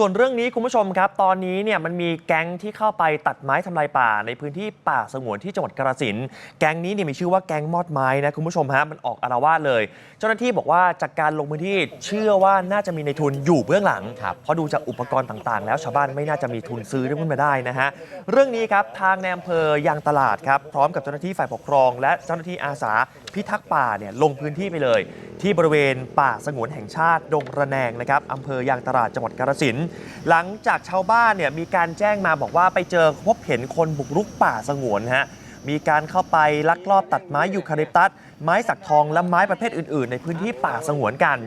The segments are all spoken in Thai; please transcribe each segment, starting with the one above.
ส่วนเรื่องนี้คุณผู้ชมครับ ตอนนี้เนี่ยมันมีแก๊งที่เข้าไปตัดไม้ทำลายป่าในพื้นที่ป่าสงวนที่จังหวัดกาฬสินธุ์แก๊งนี้เนี่ยมีชื่อว่าแก๊งมอดไม้นะคุณผู้ชมฮะมันออกอารวาสเลย เจ้าหน้าที่บอกว่าจากการลงพื้นที่เชื่อว่าน่าจะมีในทุนอยู่เบื้องหลังครับเพราะดูจากอุปกรณ์ต่างๆ แล้วชาวบ้านไม่น่าจะมีทุนซื้อขึ้นมาได้นะฮะเรื่องนี้ครับทางในอำเภอยางตลาดครับพร้อมกับเจ้าหน้าที่ฝ่ายปกครอง และเจ้าหน้าที่อาสา พิทักษ์ป่าเนี่ยลงพื้นที่ไปเลย ที่บริเวณป่าสงวนแห่งชาติดงระแนงนะครับอำเภอยางตลาดจังหวัดกาฬสินธุ์หลังจากชาวบ้านเนี่ยมีการแจ้งมาบอกว่าไปเจอพบเห็นคนบุกรุกป่าสงวนฮะมีการเข้าไปลักลอบตัดไม้ยูคาลิปตัส ไม้สักทองและไม้ประเภทอื่น ๆ ในพื้นที่ป่าสงวนกัน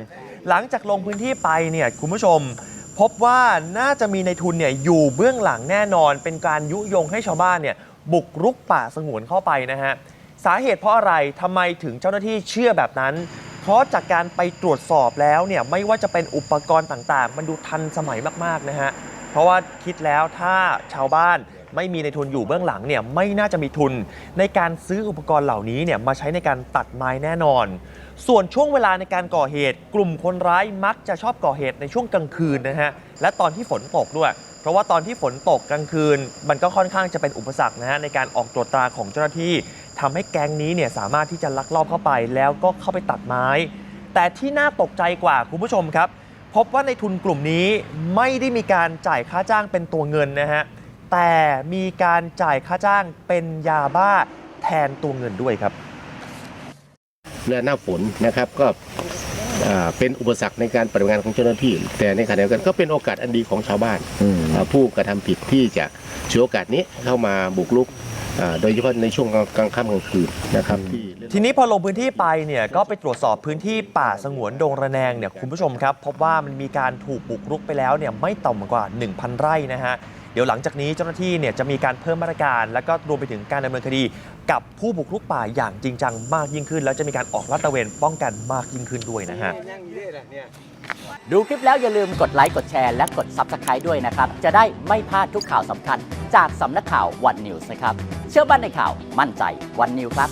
หลังจากลงพื้นที่ไปเนี่ยคุณผู้ชม พบว่าน่าจะมีในทุนเนี่ยอยู่เบื้องหลังแน่นอน เป็นการยุยงให้ชาวบ้านเนี่ยบุกรุกป่าสงวนเข้าไปนะฮะ สาเหตุเพราะอะไรทำไมถึงเจ้าหน้าที่เชื่อแบบนั้น เพราะจากการไปตรวจสอบแล้วเนี่ยไม่ว่าจะเป็นอุปกรณ์ต่างๆ มันดูทันสมัยมากๆนะฮะเพราะว่าคิดแล้วถ้าชาวบ้านไม่มีในทุนอยู่เบื้องหลังเนี่ยไม่น่าจะมีทุน ในการซื้ออุปกรณ์เหล่านี้เนี่ยมาใช้ในการตัดไม้แน่นอน ส่วนช่วงเวลาในการก่อเหตุ กลุ่มคนร้ายมักจะชอบก่อเหตุในช่วงกลางคืนนะฮะและตอนที่ฝนตกด้วย เพราะว่าตอนที่ฝนตกกลางคืน มันก็ค่อนข้างจะเป็นอุปสรรคนะฮะในการออกตรวจตราของเจ้าหน้าที่ ทำให้แก๊งนี้เนี่ยสามารถที่จะลักลอบเข้าไปแล้วก็เข้าไปตัดไม้ แต่ที่น่าตกใจกว่าคุณผู้ชมครับ พบว่าในทุนกลุ่มนี้ไม่ได้มีการจ่ายค่าจ้างเป็นตัวเงินนะฮะแต่มีการจ่ายค่าจ้างเป็นยาบ้าแทนตัวเงินด้วยครับและหน้าฝนนะครับก็อ่าเป็นอุปสรรคในการปฏิบัติงานของเจ้าหน้าที่ แต่ในขณะเดียวกันก็เป็นโอกาสอันดีของชาวบ้านอ่าผู้กระทำผิดที่จะฉวยโอกาสนี้เข้ามาบุกรุกอ่า โดยเฉพาะในช่วงกลางค่ำกลางคืนนะครับที่ทีนี้พอลงพื้นที่ไปเนี่ยก็ไปตรวจสอบพื้นที่ป่าสงวนดงระแนงเนี่ยคุณผู้ชมครับ พบว่ามันมีการถูกบุกรุกไปแล้วเนี่ยไม่ต่ำกว่า 1,000 ไร่นะฮะเดี๋ยวหลังจากนี้เจ้าหน้าที่เนี่ยจะมีการเพิ่มมาตรการ และก็รวมไปถึงการดำเนินคดี กับผู้บุกรุกป่าอย่างจริงจังมากยิ่งขึ้น แล้วจะมีการออกลาดตระเวนป้องกันมากยิ่งขึ้นด้วยนะฮะ ดูคลิปแล้วอย่าลืมกดไลค์กดแชร์และกด Subscribe ด้วยนะครับ จะได้ไม่พลาดทุกข่าวสำคัญ จากสำนักข่าววันนิวส์นะครับ เชื่อมั่นในข่าวมั่นใจวันนิวครับ